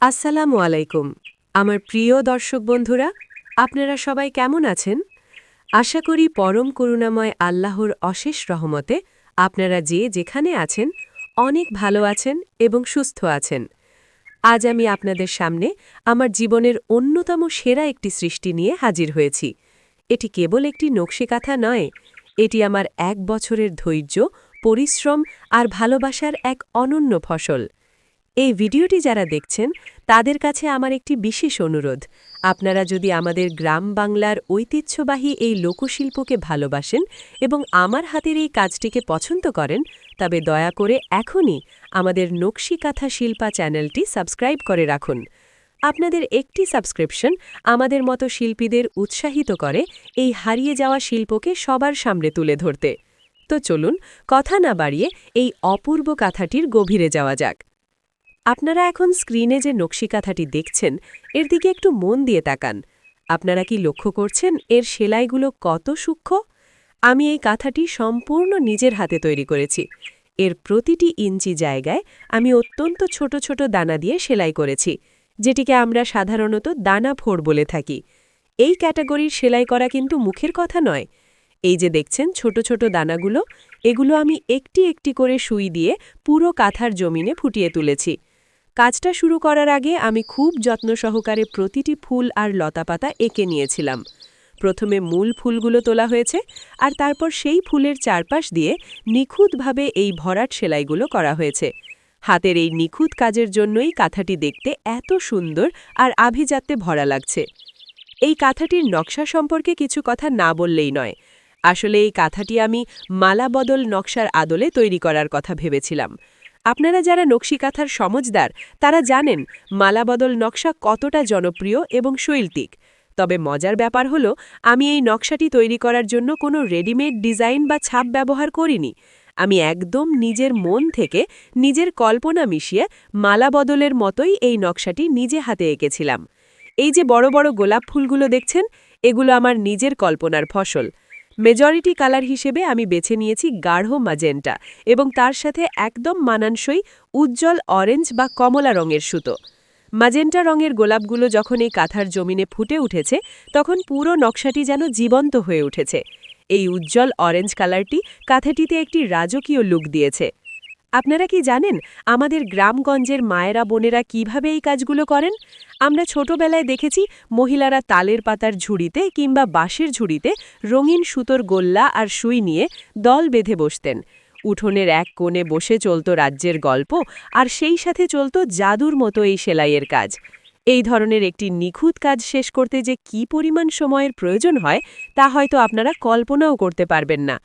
আসসালামু আলাইকুম। আমার প্রিয় দর্শক বন্ধুরা, আপনারা সবাই কেমন আছেন? আশা করি পরম করুণাময় আল্লাহর অশেষ রহমতে আপনারা যে যেখানে আছেন, অনেক ভালো আছেন এবং সুস্থ আছেন। আজ আমি আপনাদের সামনে আমার জীবনের অন্যতম সেরা একটি সৃষ্টি নিয়ে হাজির হয়েছি। এটি কেবল একটি নকশিকাথা নয়, এটি আমার এক বছরের ধৈর্য, পরিশ্রম আর ভালোবাসার এক অনন্য ফসল। এই ভিডিওটি যারা দেখছেন, তাদের কাছে আমার একটি বিশেষ অনুরোধ। আপনারা যদি আমাদের গ্রাম বাংলার ঐতিহ্যবাহী এই লোকশিল্পকে ভালোবাসেন এবং আমার হাতের এই কাজটিকে পছন্দ করেন, তবে দয়া করে এখনই আমাদের নকশিকাথা শিল্পা চ্যানেলটি সাবস্ক্রাইব করে রাখুন। আপনাদের একটি সাবস্ক্রিপশন আমাদের মতো শিল্পীদের উৎসাহিত করে এই হারিয়ে যাওয়া শিল্পকে সবার সামনে তুলে ধরতে। তো চলুন, কথা না বাড়িয়ে এই অপূর্ব কাথাটির গভীরে যাওয়া যাক। আপনারা এখন স্ক্রিনে যে নকশিকাথাটি দেখছেন, এর দিকে একটু মন দিয়ে তাকান। আপনারা কি লক্ষ্য করছেন, এর সেলাইগুলো কত সূক্ষ্ম? আমি এই কাঁথাটি সম্পূর্ণ নিজের হাতে তৈরি করেছি। এর প্রতিটি ইঞ্চি জায়গায় আমি অত্যন্ত ছোট ছোট দানা দিয়ে সেলাই করেছি, যেটিকে আমরা সাধারণত দানা ফোড় বলে থাকি। এই ক্যাটাগরির সেলাই করা কিন্তু মুখের কথা নয়। এই যে দেখছেন, ছোট ছোট দানাগুলো, এগুলো আমি একটি একটি করে সুই দিয়ে পুরো কাঁথার জমিনে ফুটিয়ে তুলেছি। কাজটা শুরু করার আগে আমি খুব যত্ন সহকারে প্রতিটি ফুল আর লতাপাতা এঁকে নিয়েছিলাম। প্রথমে মূল ফুলগুলো তোলা হয়েছে আর তারপর সেই ফুলের চারপাশ দিয়ে নিখুঁতভাবে এই ভরাট সেলাইগুলো করা হয়েছে। হাতের এই নিখুঁত কাজের জন্যই কাঁথাটি দেখতে এত সুন্দর আর আভিজাত্যে ভরা লাগছে। এই কাঁথাটির নকশা সম্পর্কে কিছু কথা না বললেই নয়। আসলে এই কাঁথাটি আমি মালা বদল নকশার আদলে তৈরি করার কথা ভেবেছিলাম। আপনারা যারা নকশিকাথার সমজদার, তারা জানেন মালাবদল নকশা কতটা জনপ্রিয় এবং শৈল্পিক। তবে মজার ব্যাপার হল, আমি এই নকশাটি তৈরি করার জন্য কোনো রেডিমেড ডিজাইন বা ছাপ ব্যবহার করিনি। আমি একদম নিজের মন থেকে নিজের কল্পনা মিশিয়ে মালা বদলের মতোই এই নকশাটি নিজে হাতে এঁকেছিলাম। এই যে বড় বড় গোলাপ ফুলগুলো দেখছেন, এগুলো আমার নিজের কল্পনার ফসল। মেজরিটি কালার হিসেবে আমি বেছে নিয়েছি গাঢ় মাজেন্টা এবং তার সাথে একদম মানানসই উজ্জ্বল অরেঞ্জ বা কমলা রঙের সুতো। মাজেন্টা রঙের গোলাপগুলো যখন এই কাঁথার জমিনে ফুটে উঠেছে, তখন পুরো নকশাটি যেন জীবন্ত হয়ে উঠেছে। এই উজ্জ্বল অরেঞ্জ কালারটি কাঁথাটিতে একটি রাজকীয় লুক দিয়েছে। আপনারা কি জানেন আমাদের গ্রামগঞ্জের মায়েরা বোনেরা কীভাবে এই কাজগুলো করেন? আমরা ছোটবেলায় দেখেছি মহিলারা তালের পাতার ঝুড়িতে কিংবা বাঁশের ঝুড়িতে রঙিন সুতোর গোল্লা আর সুই নিয়ে দল বেঁধে বসতেন। উঠোনের এক কোণে বসে চলত রাজ্যের গল্প আর সেই সাথে চলত জাদুর মতো এই সেলাইয়ের কাজ। এই ধরনের একটি নিখুঁত কাজ শেষ করতে যে কি পরিমাণ সময়ের প্রয়োজন হয়, তা হয়তো আপনারা কল্পনাও করতে পারবেন না।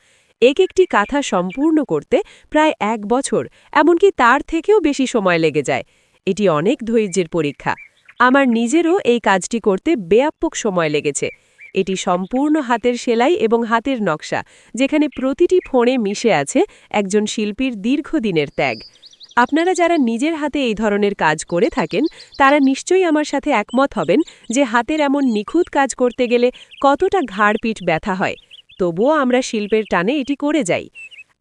এক একটি কাঁথা সম্পূর্ণ করতে প্রায় এক বছর, এমনকি তার থেকেও বেশি সময় লেগে যায়। এটি অনেক ধৈর্যের পরীক্ষা। আমার নিজেরও এই কাজটি করতে বেয়াপ্পক সময় লেগেছে। এটি সম্পূর্ণ হাতের সেলাই এবং হাতের নকশা, যেখানে প্রতিটি ফোঁড়ে মিশে আছে একজন শিল্পীর দীর্ঘদিনের ত্যাগ। আপনারা যারা নিজের হাতে এই ধরনের কাজ করে থাকেন, তারা নিশ্চয়ই আমার সাথে একমত হবেন যে হাতের এমন নিখুঁত কাজ করতে গেলে কতটা ঘাড়পিঠ ব্যথা হয়। তবুও আমরা শিল্পের টানে এটি করে যাই।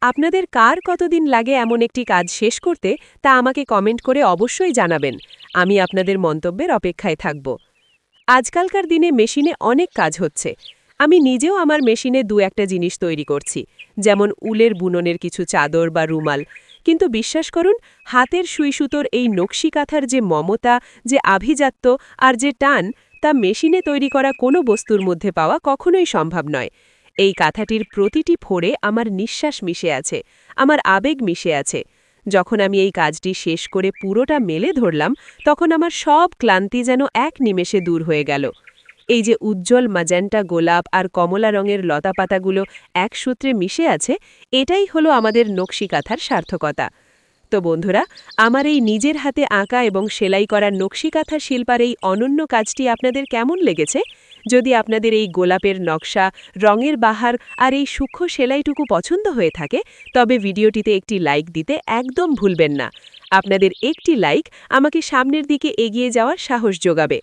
আপনাদের কার কতদিন লাগে এমন একটি কাজ শেষ করতে, তা আমাকে কমেন্ট করে অবশ্যই জানাবেন। আমি আপনাদের মন্তব্যের অপেক্ষায় থাকব। আজকালকার দিনে মেশিনে অনেক কাজ হচ্ছে। আমি নিজেও আমার মেশিনে দু একটা জিনিস তৈরি করছি, যেমন উলের বুননের কিছু চাদর বা রুমাল। কিন্তু বিশ্বাস করুন, হাতের সুই সুতোর এই নকশি কাঁথার যে মমতা, যে আভিজাত্য আর যে টান, তা মেশিনে তৈরি করা কোনো বস্তুর মধ্যে পাওয়া কখনোই সম্ভব নয়। এই কাঁথাটির প্রতিটি ফোড়ে আমার নিঃশ্বাস মিশে আছে, আমার আবেগ মিশে আছে। যখন আমি এই কাজটি শেষ করে পুরোটা মেলে ধরলাম, তখন আমার সব ক্লান্তি যেন এক নিমেষে দূর হয়ে গেল। এই যে উজ্জ্বল মাজেন্টা গোলাপ আর কমলা রঙের লতাপাতাগুলো এক সূত্রে মিশে আছে, এটাই হলো আমাদের নকশিকাথার সার্থকতা। তো বন্ধুরা, আমার এই নিজের হাতে আঁকা এবং সেলাই করা নকশিকাথা শিল্পার এই অনন্য কাজটি আপনাদের কেমন লেগেছে? যদি আপনাদের এই গোলাপের নকশা রঙের বাহার আর এই সূক্ষ্ম সেলাইটুকু পছন্দ হয়ে থাকে, তবে ভিডিওটিতে একটি লাইক দিতে একদম ভুলবেন না। আপনাদের একটি লাইক আমাকে সামনের দিকে এগিয়ে যাওয়ার সাহস যোগাবে।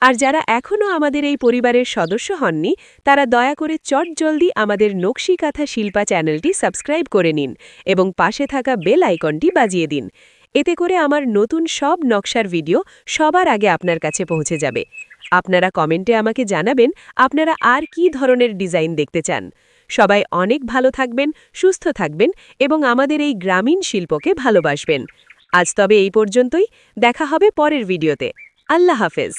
আর যারা এখনও আমাদের এই পরিবারের সদস্য হননি, তারা দয়া করে চট জলদি আমাদের নকশিকাথা শিল্পা চ্যানেলটি সাবস্ক্রাইব করে নিন এবং পাশে থাকা বেল আইকনটি বাজিয়ে দিন। এতে করে আমার নতুন সব নকশার ভিডিও সবার আগে আপনার কাছে পৌঁছে যাবে। আপনারা কমেন্টে আমাকে জানাবেন আপনারা আর কি ধরনের ডিজাইন দেখতে চান। সবাই অনেক ভালো থাকবেন, সুস্থ থাকবেন এবং আমাদের এই গ্রামীণ শিল্পকে ভালোবাসবেন। আজ তবে এই পর্যন্তই। দেখা হবে পরের ভিডিওতে। আল্লাহ হাফেজ।